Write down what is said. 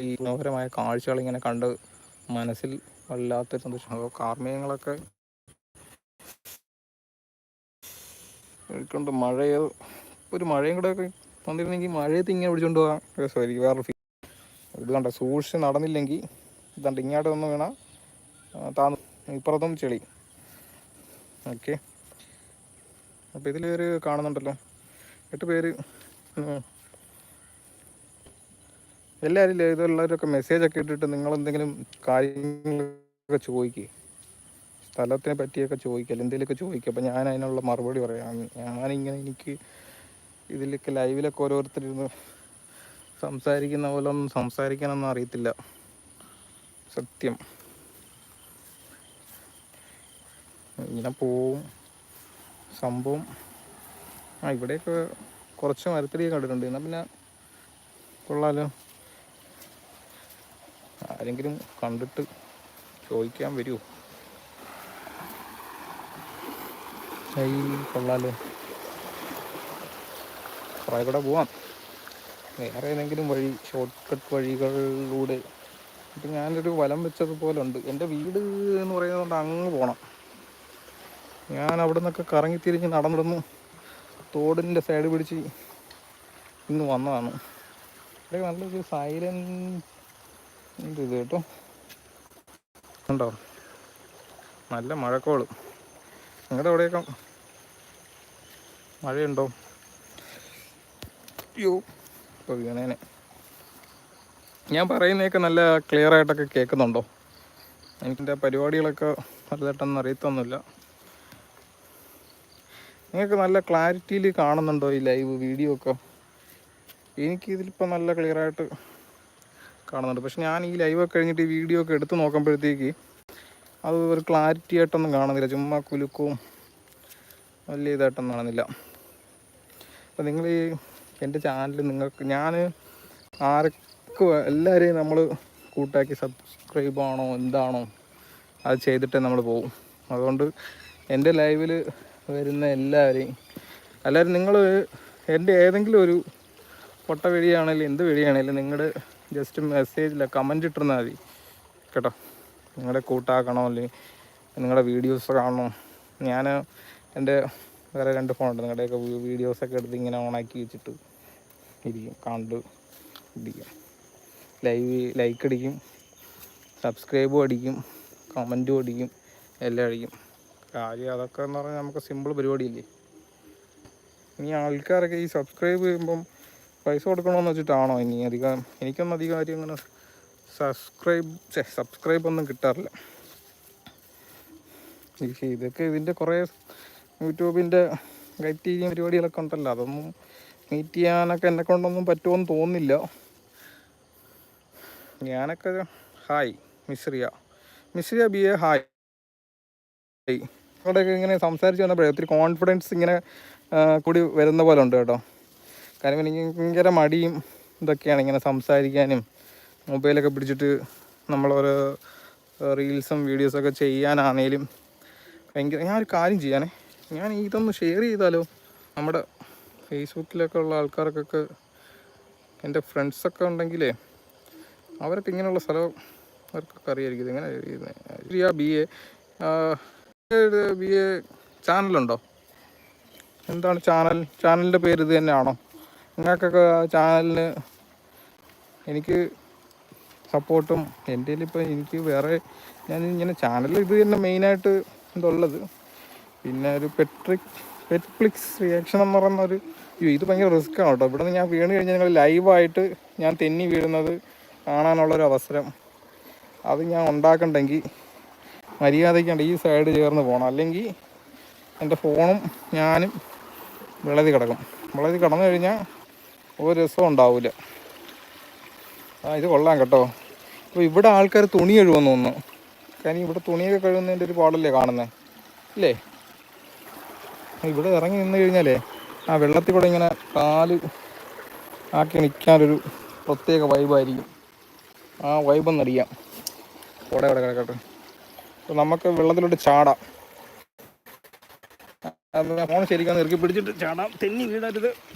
ഈ മനോഹരമായ കാഴ്ചകൾ ഇങ്ങനെ കണ്ട് മനസ്സിൽ വല്ലാത്തൊരു സന്തോഷം. അപ്പോൾ കാർമേഘങ്ങളൊക്കെ കൊണ്ട് മഴയോ ഒരു മഴയും കൂടെ ഒക്കെ വന്നിരുന്നെങ്കിൽ മഴയത്ത് ഇങ്ങനെ പിടിച്ചോണ്ട് പോകാൻ രസമായിരിക്കും. വേറൊരു ഫീൽ ഇത് കണ്ട? സൂക്ഷിച്ച് നടന്നില്ലെങ്കിൽ ഇതാണ്ട് ഇങ്ങോട്ട് വന്ന് വീണ താന്ന് ഇപ്പുറത്തും ചെളി. ഓക്കെ. അപ്പോൾ ഇതിൽ പേര് കാണുന്നുണ്ടല്ലോ. എട്ട് പേര്. എല്ലാവരും ഇതുള്ളവരൊക്കെ മെസ്സേജൊക്കെ ഇട്ടിട്ട് നിങ്ങളെന്തെങ്കിലും കാര്യങ്ങളൊക്കെ ചോദിക്കുക സ്ഥലത്തിനെ പറ്റിയൊക്കെ ചോദിക്കുക എന്തെങ്കിലുമൊക്കെ ചോദിക്കുക അപ്പോൾ ഞാൻ അതിനുള്ള മറുപടി പറയാം. ഞാനിങ്ങനെ എനിക്ക് ഇതിലൊക്കെ ലൈവിലൊക്കെ ഓരോരുത്തരിരുന്ന് സംസാരിക്കുന്ന പോലെ ഒന്നും സംസാരിക്കാനൊന്നും അറിയത്തില്ല. സത്യം. ഇങ്ങനെ പോവും. സംഭവം ആ ഇവിടെയൊക്കെ കുറച്ച് മരത്തിലേക്ക് കണ്ടിട്ടുണ്ട്. എന്നാൽ പിന്നെ കൊള്ളാലോ. ആരെങ്കിലും കണ്ടിട്ട് ചോദിക്കാൻ വരുമോ ഐ കൊള്ളാലോ. കുറേ കൂടെ പോവാം. വേറെ ഏതെങ്കിലും വഴി ഷോർട്ട് കട്ട് വഴികളിലൂടെ. ഇപ്പം ഞാനൊരു വലം വെച്ചതുപോലെ ഉണ്ട് എന്റെ വീട് എന്ന് പറയുന്നത് അങ്ങ് പോകണം ഞാൻ അവിടെ നിന്നൊക്കെ കറങ്ങിത്തിരിഞ്ഞ് നടന്നിരുന്നു തോടിന്റെ സൈഡ് പിടിച്ച് ഇന്ന് വന്നതാണ്. ഇവിടെ നല്ലൊരു സൈലന്റ് ഇത് കേട്ടോ. ഉണ്ടോ? നല്ല മഴക്കോൾ. നിങ്ങളുടെ അവിടെയൊക്കെ മഴയുണ്ടോ? അയ്യോ ഇപ്പോൾ വീണേനെ. ഞാൻ പറയുന്നതൊക്കെ നല്ല ക്ലിയർ ആയിട്ടൊക്കെ കേൾക്കുന്നുണ്ടോ എനിക്കെന്റെ പരിപാടികളൊക്കെ നല്ലതായിട്ടൊന്നും അറിയത്തൊന്നുമില്ല. നിങ്ങൾക്ക് നല്ല ക്ലാരിറ്റിയിൽ കാണുന്നുണ്ടോ ഈ ലൈവ് വീഡിയോ ഒക്കെ? എനിക്കിതിലിപ്പോൾ നല്ല ക്ലിയർ ആയിട്ട് കാണുന്നുണ്ട്. പക്ഷെ ഞാൻ ഈ ലൈവൊക്കെ കഴിഞ്ഞിട്ട് ഈ വീഡിയോ ഒക്കെ എടുത്ത് നോക്കുമ്പോഴത്തേക്ക് അത് ഒരു ക്ലാരിറ്റി ആയിട്ടൊന്നും കാണുന്നില്ല. ചുമ്മാ കുലുക്കവും വലിയ ഇതായിട്ടൊന്നും കാണുന്നില്ല. അപ്പോൾ നിങ്ങൾ ഈ എന്റെ ചാനൽ നിങ്ങൾക്ക് ഞാൻ ആർക്കും എല്ലാവരെയും നമ്മൾ കൂട്ടാക്കി സബ്സ്ക്രൈബ് ആണോ എന്താണോ അത് ചെയ്തിട്ടേ നമ്മൾ പോകും അതുകൊണ്ട് എന്റെ ലൈവിൽ വരുന്ന എല്ലാവരെയും എല്ലാവരും നിങ്ങൾ എന്റെ ഏതെങ്കിലും ഒരു പൊട്ട വഴിയാണെങ്കിലും എന്ത് വഴിയാണെങ്കിലും നിങ്ങളുടെ ജസ്റ്റ് മെസ്സേജില്ല കമന്റ് ഇട്ടിരുന്നാൽ മതി. കേട്ടോ. നിങ്ങളുടെ കൂട്ടാക്കണോ? അല്ലെങ്കിൽ നിങ്ങളുടെ വീഡിയോസ് കാണണോ? ഞാൻ എന്റെ വേറെ രണ്ട് ഫോണുണ്ട് നിങ്ങളുടെയൊക്കെ വീഡിയോസൊക്കെ എടുത്ത് ഇങ്ങനെ ഓണാക്കി വെച്ചിട്ട് ഇരിക്കും. കണ്ട് ഇരിക്കും. ലൈവ് ലൈക്ക് അടിക്കും. സബ്സ്ക്രൈബും അടിക്കും. കമന്റും അടിക്കും. എല്ലാം അടിക്കും. കാര്യം അതൊക്കെ എന്ന് പറഞ്ഞാൽ നമുക്ക് സിമ്പിൾ പരിപാടിയില്ലേ? ഇനി ആൾക്കാരൊക്കെ ഈ സബ്സ്ക്രൈബ് ചെയ്യുമ്പം പൈസ കൊടുക്കണമെന്ന് വെച്ചിട്ടാണോ ഇനി അധികം? എനിക്കൊന്നും അധികം കാര്യം അങ്ങനെ സബ്സ്ക്രൈബ് സബ്സ്ക്രൈബ് ഒന്നും കിട്ടാറില്ല. ഇതൊക്കെ ഇതിന്റെ കുറേ യൂട്യൂബിന്റെ ചെയ്യുന്ന പരിപാടികളൊക്കെ ഉണ്ടല്ലോ. അതൊന്നും മീറ്റ് ചെയ്യാനൊക്കെ എന്നെ കൊണ്ടൊന്നും പറ്റുമെന്ന് തോന്നുന്നില്ല. ഞാനൊക്കെ hi Mishriya Mishriya B A hi അവിടെയൊക്കെ ഇങ്ങനെ സംസാരിച്ച് വന്നപ്പോഴേ ഒത്തിരി കോൺഫിഡൻസ് ഇങ്ങനെ കൂടി വരുന്ന പോലെ ഉണ്ട് കേട്ടോ. കാരണം എനിക്ക് ഭയങ്കര മടിയും ഇതൊക്കെയാണ് ഇങ്ങനെ സംസാരിക്കാനും മൊബൈലൊക്കെ പിടിച്ചിട്ട് നമ്മളോരോ റീൽസും വീഡിയോസൊക്കെ ചെയ്യാനാണേലും ഭയങ്കര ഞാൻ ഒരു കാര്യം ചെയ്യാനേ ഞാൻ ഇതൊന്ന് ഷെയർ ചെയ്താലോ? നമ്മുടെ ഫേസ്ബുക്കിലൊക്കെ ഉള്ള ആൾക്കാർക്കൊക്കെ എന്റെ ഫ്രണ്ട്സൊക്കെ ഉണ്ടെങ്കിലേ അവരൊക്കെ ഇങ്ങനെയുള്ള സ്ഥലം അവർക്കൊക്കെ അറിയായിരിക്കും ഇതെങ്ങനെ എഴുതിയത് ബി എ ബി എ ചാനലുണ്ടോ എന്താണ് ചാനൽ ചാനലിന്റെ പേര് ഇത് തന്നെയാണോ? നിങ്ങൾക്കൊക്കെ ചാനലിന് എനിക്ക് സപ്പോർട്ടും എന്റെ ഇപ്പോൾ എനിക്ക് വേറെ ഞാൻ ഇങ്ങനെ ചാനൽ ഇത് തന്നെ മെയിനായിട്ട് ഇതുള്ളത്. പിന്നെ ഒരു പെട്രിക് പെറ്റ്ഫ്ലിക്സ് റിയാക്ഷൻ എന്ന് പറയുന്ന ഒരു അയ്യോ ഇത് ഭയങ്കര റിസ്ക് ആണ് കേട്ടോ. ഇവിടെ നിന്ന് ഞാൻ വീണ് കഴിഞ്ഞാൽ നിങ്ങൾ ലൈവായിട്ട് ഞാൻ തെന്നി വീഴുന്നത് കാണാനുള്ളൊരു അവസരം അത് ഞാൻ ഉണ്ടാക്കണ്ടെങ്കിൽ മര്യാദയ്ക്കാണ്ട് ഈ സൈഡ് ചേർന്ന് പോകണം അല്ലെങ്കിൽ എന്റെ ഫോണും ഞാനും വിളതി കിടക്കും. വിളതി കിടന്നു കഴിഞ്ഞാൽ ഒരു രസം ഉണ്ടാവില്ല ആ ഇത് കൊള്ളാം കേട്ടോ. അപ്പോൾ ഇവിടെ ആൾക്കാർ തുണി കഴുകുമെന്ന് തോന്നുന്നു. കാരണം ഇവിടെ തുണിയൊക്കെ കഴുകുന്നതിന്റെ ഒരു പാടല്ലേ കാണുന്നത് ഇല്ലേ? ഇവിടെ ഇറങ്ങി നിന്ന് കഴിഞ്ഞാലേ ആ വെള്ളത്തിൽ കൂടെ ഇങ്ങനെ കാൽ ആക്കി നിൽക്കാനൊരു പ്രത്യേക വൈബായിരിക്കും ആ വൈബെന്നറിയാം കൂടെ അവിടെ കിടക്കട്ടെ. അപ്പോൾ നമുക്ക് വെള്ളത്തിലോട്ട് ചാടാം. ഫോൺ ശരിക്കും ഇറക്കി പിടിച്ചിട്ട് ചാടാം. തെന്നി വീടരുത്